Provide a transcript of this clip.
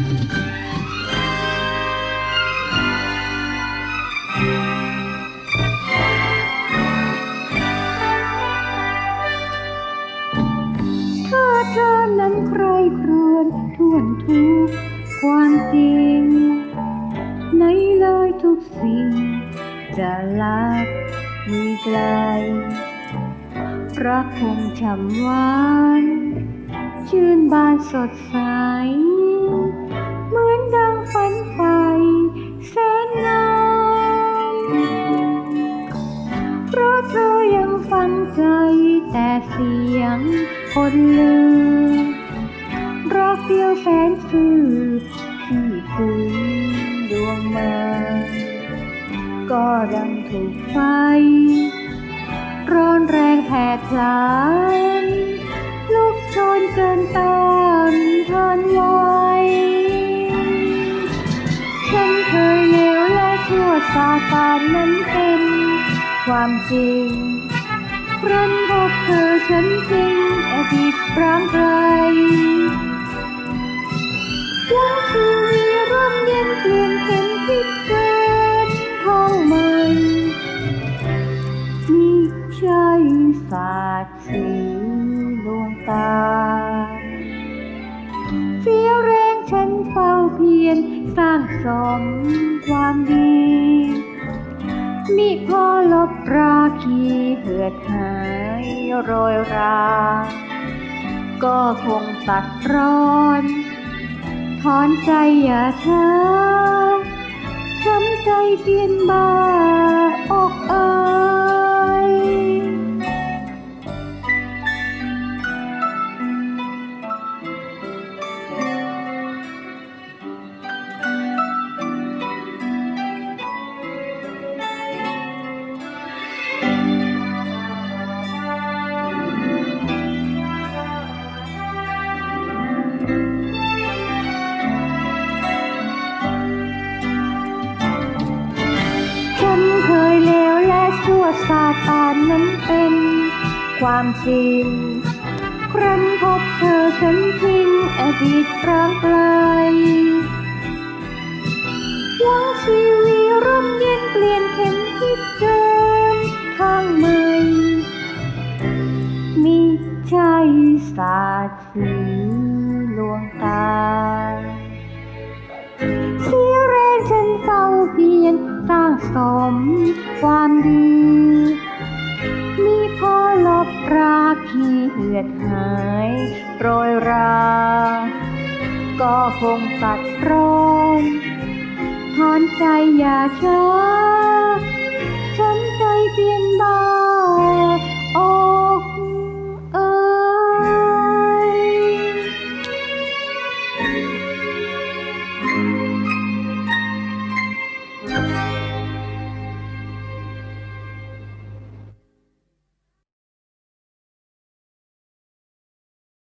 เธอนั้นใครครวนท่วนทุกความจริงในเลยทุกสิ่ง จะลักมีไกล รักคงฉ่ำหวาน ชื่นบานสดใส แต่เสียงคนลืมรักเดียวแสนซื่อที่ซึ้งดวงมาก็ดังถูกไฟ ร้อนแรงแผดพลานลุกโชนเกินต้านทนไหวฉันเคยเลวและชั่วซาตานนั้นเป็นความจริง ครั้นพบเธอฉันจริงอดีตร้างไกลยังชีวีร่มเย็นเปลี่ยนเข็มทิศเกินห้องใหม่มิใช่ศาสตร์สีดวงตาเสียวแรงฉันเฝ้าเพียรสร้างสมความดีมิพอ คีเหือดหายโรยรา ก็คงตัดร้อนถอนใจอย่าช้าช้ำใจเปลี่ยนบาอกเอ่ย และชั่วซาตานนั้นเป็นความจริง ครั้นพบเธอฉันทิ้งอดีตร้างไกลหวังชีวีร่มเย็นเปลี่ยนเข็มทิศเดินทางใหม่มิใช่ศาสตร์สีลวงตาเสี เพียรสร้างสมความดี มีพอลบราคีเหือดหายโรยรา ก็คงตัดร้อนถอนใจอย่าช้าฉันใจเปลี่ยนบาน